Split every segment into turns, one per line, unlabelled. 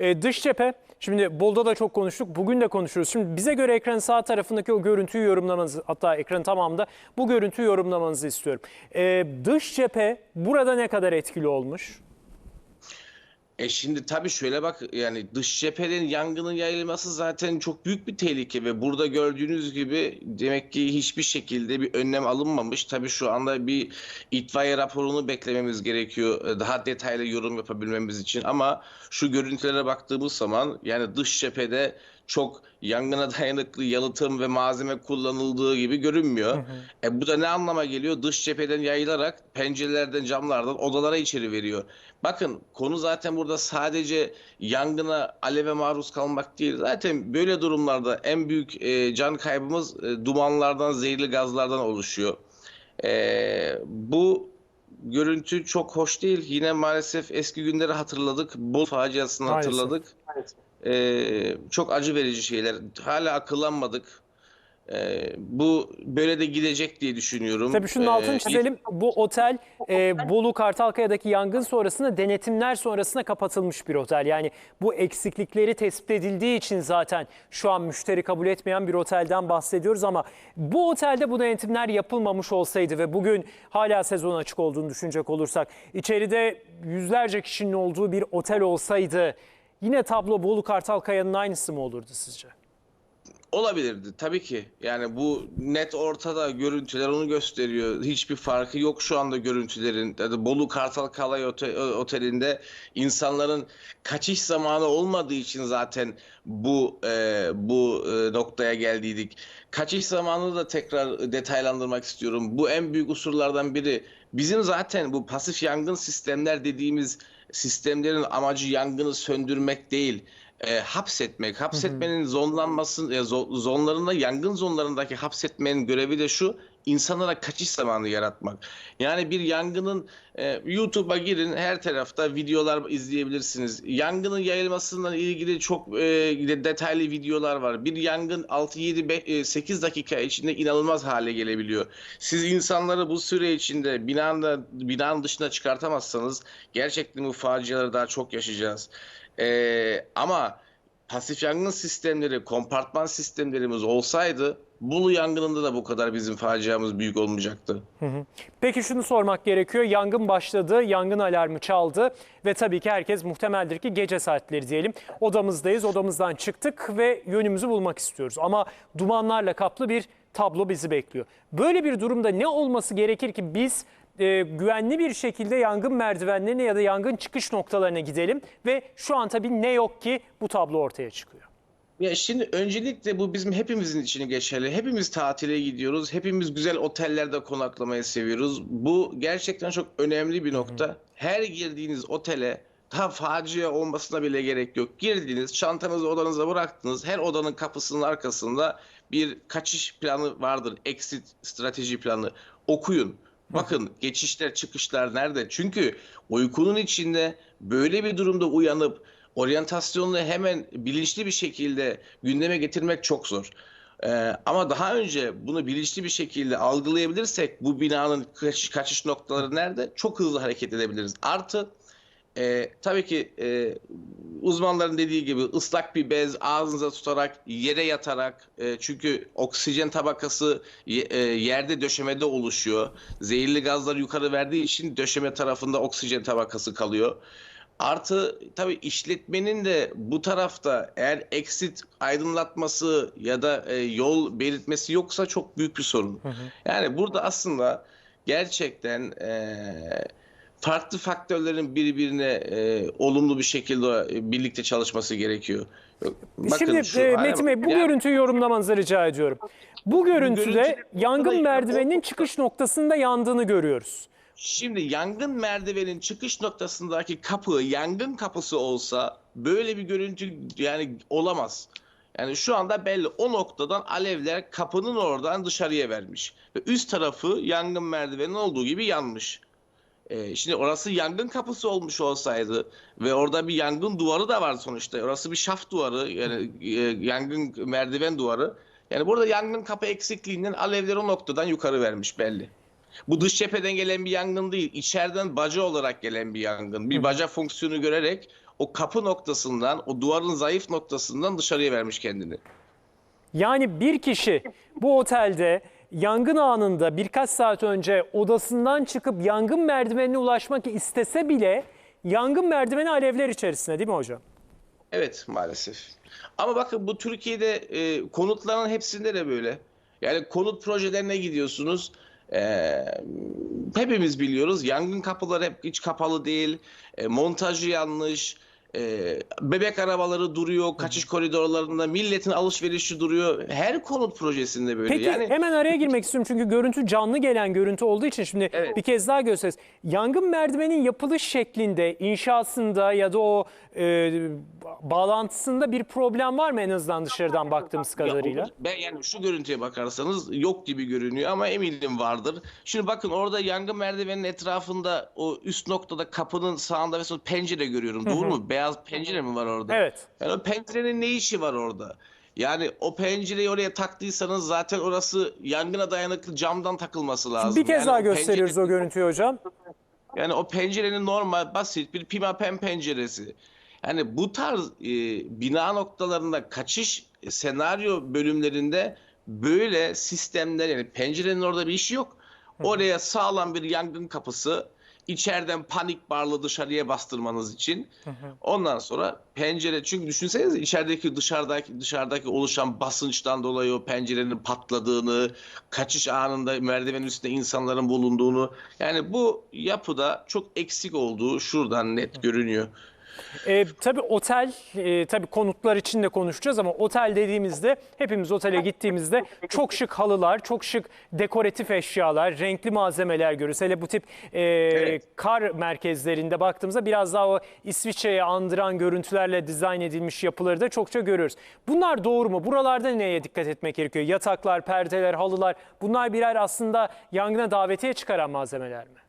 Ee, dış cephe, şimdi Bolda da çok konuştuk, bugün de konuşuyoruz. Şimdi bize göre ekranın sağ tarafındaki o görüntüyü yorumlamanızı, hatta ekranın tamamında bu görüntüyü yorumlamanızı istiyorum. Ee, dış cephe burada ne kadar etkili olmuş?
E şimdi tabii şöyle bak yani dış cephenin yangının yayılması zaten çok büyük bir tehlike ve burada gördüğünüz gibi demek ki hiçbir şekilde bir önlem alınmamış. Tabii şu anda bir itfaiye raporunu beklememiz gerekiyor e, daha detaylı yorum yapabilmemiz için ama şu görüntülere baktığımız zaman yani dış cephede çok yangına dayanıklı yalıtım ve malzeme kullanıldığı gibi görünmüyor. E bu da ne anlama geliyor? Dış cepheden yayılarak pencerelerden, camlardan odalara içeri veriyor. Bakın konu zaten burada sadece yangına, aleve maruz kalmak değil. Zaten böyle durumlarda en büyük e, can kaybımız e, dumanlardan, zehirli gazlardan oluşuyor. E, bu görüntü çok hoş değil. Yine maalesef eski günleri hatırladık. Bol faciasını
Maalesef.
hatırladık. Ee, çok acı verici şeyler. Hala akıllanmadık. Ee, bu böyle de gidecek diye düşünüyorum.
Tabii şunun
Ee,
altını çizelim. Bu otel e, Bolu Kartalkaya'daki yangın sonrasında denetimler sonrasında kapatılmış bir otel. Yani bu eksiklikleri tespit edildiği için zaten şu an müşteri kabul etmeyen bir otelden bahsediyoruz ama bu otelde bu denetimler yapılmamış olsaydı ve bugün hala sezon açık olduğunu düşünecek olursak içeride yüzlerce kişinin olduğu bir otel olsaydı yine tablo Bolu Kartalkaya'nın aynısı mı olurdu sizce?
Olabilirdi tabii ki. Yani bu net ortada görüntüler onu gösteriyor. Hiçbir farkı yok şu anda görüntülerin. Yani Bolu Kartal Kalay Ote- Oteli'nde insanların kaçış zamanı olmadığı için zaten bu e, bu e, noktaya geldiydik. Kaçış zamanını da tekrar detaylandırmak istiyorum. Bu en büyük unsurlardan biri. Bizim zaten bu pasif yangın sistemler dediğimiz sistemlerin amacı yangını söndürmek değil e, hapsetmek. Hapsetmenin zonlanması, e, zo- zonlarında, yangın zonlarındaki hapsetmenin görevi de şu, insanlara kaçış zamanı yaratmak. Yani bir yangının, e, YouTube'a girin, her tarafta videolar izleyebilirsiniz. Yangının yayılmasından ilgili çok e, de- detaylı videolar var. Bir yangın 6, 7, 5, 8 dakika içinde inanılmaz hale gelebiliyor. Siz insanları bu süre içinde binanın, binanın dışına çıkartamazsanız gerçekten bu faciaları daha çok yaşayacağız. Ee, ama pasif yangın sistemleri, kompartman sistemlerimiz olsaydı Bolu yangınında da bu kadar bizim faciamız büyük olmayacaktı.
Peki şunu sormak gerekiyor. Yangın başladı, yangın alarmı çaldı ve tabii ki herkes muhtemeldir ki gece saatleri diyelim. Odamızdayız, odamızdan çıktık ve yönümüzü bulmak istiyoruz. Ama dumanlarla kaplı bir tablo bizi bekliyor. Böyle bir durumda ne olması gerekir ki biz e, güvenli bir şekilde yangın merdivenlerine ya da yangın çıkış noktalarına gidelim ve şu an tabii ne yok ki bu tablo ortaya çıkıyor.
Ya şimdi öncelikle bu bizim hepimizin için geçerli. Hepimiz tatile gidiyoruz. Hepimiz güzel otellerde konaklamayı seviyoruz. Bu gerçekten çok önemli bir nokta. Her girdiğiniz otele daha facia olmasına bile gerek yok. Girdiniz, çantanızı odanıza bıraktınız. Her odanın kapısının arkasında bir kaçış planı vardır. Exit strateji planı. Okuyun. Bakın geçişler, çıkışlar nerede? Çünkü uykunun içinde böyle bir durumda uyanıp oryantasyonunu hemen bilinçli bir şekilde gündeme getirmek çok zor. Ee, ama daha önce bunu bilinçli bir şekilde algılayabilirsek bu binanın kaçış, kaçış noktaları nerede? Çok hızlı hareket edebiliriz. Artı e, tabii ki e, uzmanların dediği gibi ıslak bir bez ağzınıza tutarak yere yatarak e, çünkü oksijen tabakası e, yerde döşemede oluşuyor. Zehirli gazlar yukarı verdiği için döşeme tarafında oksijen tabakası kalıyor. Artı tabii işletmenin de bu tarafta eğer exit aydınlatması ya da e, yol belirtmesi yoksa çok büyük bir sorun. Yani burada aslında gerçekten e, farklı faktörlerin birbirine e, olumlu bir şekilde e, birlikte çalışması gerekiyor.
Şimdi
şu
e, Metin. Bey bu
Yani-
görüntüyü yorumlamanızı rica ediyorum. Bu görüntüde
görüntüde-
yangın merdiveninin çıkış noktasında yandığını görüyoruz.
Şimdi yangın merdivenin çıkış noktasındaki kapı yangın kapısı olsa böyle bir görüntü yani olamaz. Yani şu anda belli o noktadan alevler kapının oradan dışarıya vermiş. Ve üst tarafı yangın merdivenin olduğu gibi yanmış. Ee, şimdi orası yangın kapısı olmuş olsaydı ve orada bir yangın duvarı da var sonuçta. Orası bir şaft duvarı yani e, yangın merdiven duvarı. Yani burada yangın kapı eksikliğinden alevler o noktadan yukarı vermiş belli. Bu dış cepheden gelen bir yangın değil, içeriden baca olarak gelen bir yangın. Bir baca fonksiyonu görerek o kapı noktasından, o duvarın zayıf noktasından dışarıya vermiş kendini.
Yani bir kişi bu otelde yangın anında birkaç saat önce odasından çıkıp yangın merdivenine ulaşmak istese bile yangın merdiveni alevler içerisinde değil mi hocam?
Evet maalesef. Ama bakın bu Türkiye'de e, konutların hepsinde de böyle. Yani konut projelerine gidiyorsunuz. E, hepimiz biliyoruz yangın kapıları hep hiç kapalı değil. E, montajı yanlış. E, bebek arabaları duruyor. Kaçış koridorlarında milletin alışverişi duruyor. Her konut projesinde böyle.
Peki
yani
hemen araya girmek istiyorum çünkü görüntü canlı gelen görüntü olduğu için şimdi
Evet.
bir kez daha gösteririz. Yangın merdivenin yapılış şeklinde, inşasında ya da o e, bağlantısında bir problem var mı en azından dışarıdan baktığımız
Ya
kadarıyla?
o- Ben yani şu görüntüye bakarsanız yok gibi görünüyor ama eminim vardır. Şimdi bakın orada yangın merdivenin etrafında o üst noktada kapının sağında ve solunda pencere görüyorum. Doğru mu? Beyaz pencere mi var orada?
Evet.
Yani o pencerenin ne işi var orada? Yani o pencereyi oraya taktıysanız zaten orası yangına dayanıklı camdan takılması lazım.
Bir kez
Yani
daha
o
gösteriyoruz
pencere-
o görüntüyü hocam.
yani o pencerenin normal basit bir pimapen penceresi. Yani bu tarz e, bina noktalarında kaçış senaryo bölümlerinde böyle sistemler yani pencerenin orada bir işi yok. Oraya sağlam bir yangın kapısı içeriden panik barlı dışarıya bastırmanız için. Ondan sonra pencere çünkü düşünsenize içerideki dışarıdaki dışarıdaki oluşan basınçtan dolayı o pencerenin patladığını, kaçış anında merdiven üstünde insanların bulunduğunu yani bu yapıda çok eksik olduğu şuradan net görünüyor.
E, tabii otel, e, tabii konutlar için de konuşacağız ama otel dediğimizde hepimiz otele gittiğimizde çok şık halılar, çok şık dekoratif eşyalar, renkli malzemeler görürüz. Hele bu tip e, kar merkezlerinde baktığımızda biraz daha o İsviçre'yi andıran görüntülerle dizayn edilmiş yapıları da çokça görüyoruz. Bunlar doğru mu? Buralarda neye dikkat etmek gerekiyor? Yataklar, perdeler, halılar bunlar birer aslında yangına davetiye çıkaran malzemeler mi?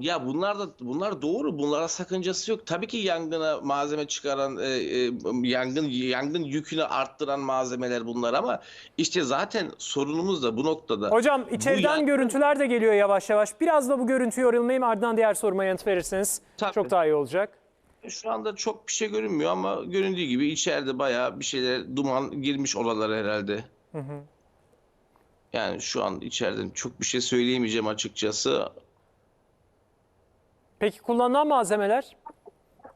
Ya bunlar da bunlar doğru. Bunlara sakıncası yok. Tabii ki yangına malzeme çıkaran, e, e, yangın yangın yükünü arttıran malzemeler bunlar ama işte zaten sorunumuz da bu noktada.
Hocam içeriden
yan-
görüntüler de geliyor yavaş yavaş. Biraz da bu görüntüyü yorulmayayım ardından diğer soruma yanıt verirseniz
Tabii.
çok daha iyi olacak.
Şu anda çok bir şey görünmüyor ama göründüğü gibi içeride bayağı bir şeyler duman girmiş oralar herhalde. Yani şu an içeriden çok bir şey söyleyemeyeceğim açıkçası.
Peki kullanılan malzemeler?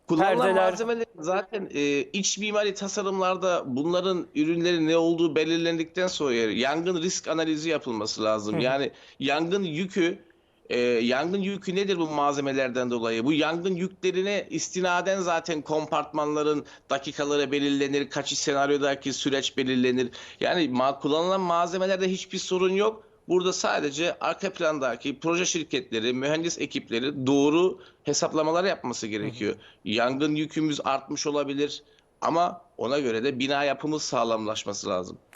Kullanılan
Perdeler.
malzemeler zaten e, iç mimari tasarımlarda bunların ürünlerin ne olduğu belirlendikten sonra yangın risk analizi yapılması lazım. Yani yangın yükü e, yangın yükü nedir bu malzemelerden dolayı? Bu yangın yüklerine istinaden zaten kompartmanların dakikaları belirlenir, kaçış senaryodaki süreç belirlenir. Yani ma kullanılan malzemelerde hiçbir sorun yok. Burada sadece arka plandaki proje şirketleri, mühendis ekipleri doğru hesaplamalar yapması gerekiyor. Yangın yükümüz artmış olabilir ama ona göre de bina yapımız sağlamlaşması lazım.